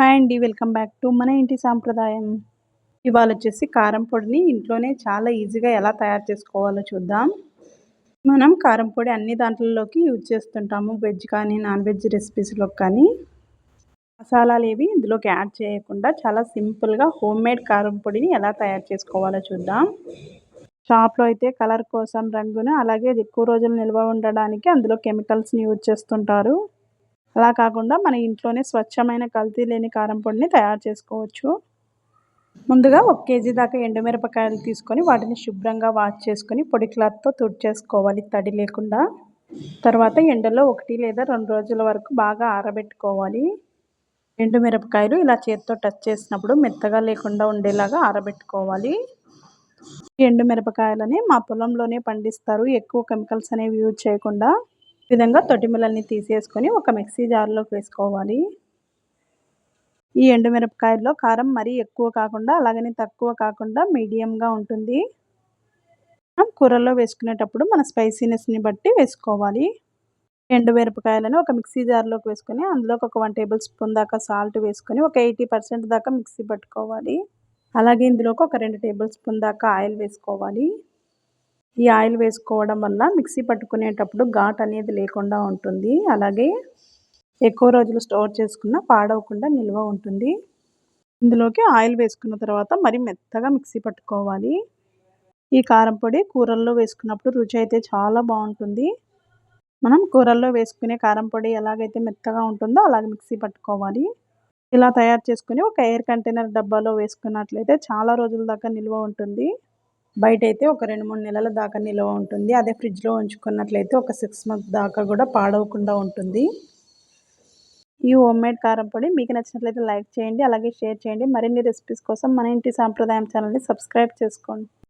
Hi అండి welcome back to మన ఇంటి సాంప్రదాయం. ఇవాళ వచ్చేసి కారం పొడిని ఇంట్లోనే చాలా ఈజీగా ఎలా తయారు చేసుకోవాలో చూద్దాం. మనం కారం పొడి అన్ని దాంట్లలోకి యూజ్ చేస్తుంటాము వెజ్ కానీ నాన్ వెజ్ రెసిపీస్లో కానీ. మసాలాలు ఏవి ఇందులోకి యాడ్ చేయకుండా చాలా సింపుల్గా హోమ్ మేడ్ కారం పొడిని ఎలా తయారు చేసుకోవాలో చూద్దాం. షాప్లో అయితే కలర్ కోసం రంగును అలాగే ఎక్కువ రోజులు నిల్వ ఉండడానికి అందులో కెమికల్స్ని యూజ్ చేస్తుంటారు. అలా కాకుండా మన ఇంట్లోనే స్వచ్ఛమైన కల్తీ లేని కారం పొడిని తయారు చేసుకోవచ్చు. ముందుగా ఒక కేజీ దాకా ఎండుమిరపకాయలు తీసుకొని వాటిని శుభ్రంగా వాష్ చేసుకొని పొడి క్లాత్తో తుడిచేసుకోవాలి తడి లేకుండా. తర్వాత ఎండలో ఒకటి లేదా రెండు రోజుల వరకు బాగా ఆరబెట్టుకోవాలి. ఎండుమిరపకాయలు ఇలా చేత్తో టచ్ చేసినప్పుడు మెత్తగా లేకుండా ఉండేలాగా ఆరబెట్టుకోవాలి. ఎండు మిరపకాయలని మా పొలంలోనే పండిస్తారు. ఎక్కువ కెమికల్స్ అనేవి యూజ్ చేయకుండా. విధంగా తొట్టిమిలల్ని తీసేసుకొని ఒక మిక్సీ జార్లోకి వేసుకోవాలి. ఈ ఎండుమిరపకాయల్లో కారం మరీ ఎక్కువ కాకుండా అలాగని తక్కువ కాకుండా మీడియంగా ఉంటుంది. కూరల్లో వేసుకునేటప్పుడు మన స్పైసీనెస్ని బట్టి వేసుకోవాలి. ఎండు మిరపకాయలను ఒక మిక్సీ జార్లోకి వేసుకొని అందులోకి ఒక వన్ టేబుల్ స్పూన్ దాకా సాల్ట్ వేసుకొని ఒక ఎయిటీ పర్సెంట్ దాకా మిక్సీ పట్టుకోవాలి. అలాగే ఇందులోకి ఒక రెండు టేబుల్ స్పూన్ దాకా ఆయిల్ వేసుకోవాలి. ఈ ఆయిల్ వేసుకోవడం వల్ల మిక్సీ పట్టుకునేటప్పుడు ఘాట్ అనేది లేకుండా ఉంటుంది. అలాగే ఎక్కువ రోజులు స్టోర్ చేసుకున్న పాడవకుండా నిల్వ ఉంటుంది. ఇందులోకి ఆయిల్ వేసుకున్న తర్వాత మరి మెత్తగా మిక్సీ పట్టుకోవాలి. ఈ కారం పొడి కూరల్లో వేసుకున్నప్పుడు రుచి అయితే చాలా బాగుంటుంది. మనం కూరల్లో వేసుకునే కారం పొడి ఎలాగైతే మెత్తగా ఉంటుందో అలాగే మిక్సీ పట్టుకోవాలి. ఇలా తయారు చేసుకుని ఒక ఎయిర్ కంటైనర్ డబ్బాలో వేసుకున్నట్లయితే చాలా రోజుల దాకా నిల్వ ఉంటుంది. బయట అయితే ఒక రెండు మూడు నెలల దాకా నిల్వ ఉంటుంది. అదే ఫ్రిడ్జ్లో ఉంచుకున్నట్లయితే ఒక సిక్స్ మంత్ దాకా కూడా పాడవకుండా ఉంటుంది. ఈ హోమ్ మేడ్ కారం పొడి మీకు నచ్చినట్లయితే లైక్ చేయండి అలాగే షేర్ చేయండి. మరిన్ని రెసిపీస్ కోసం మన ఇంటి సాంప్రదాయం ఛానల్ని సబ్స్క్రైబ్ చేసుకోండి.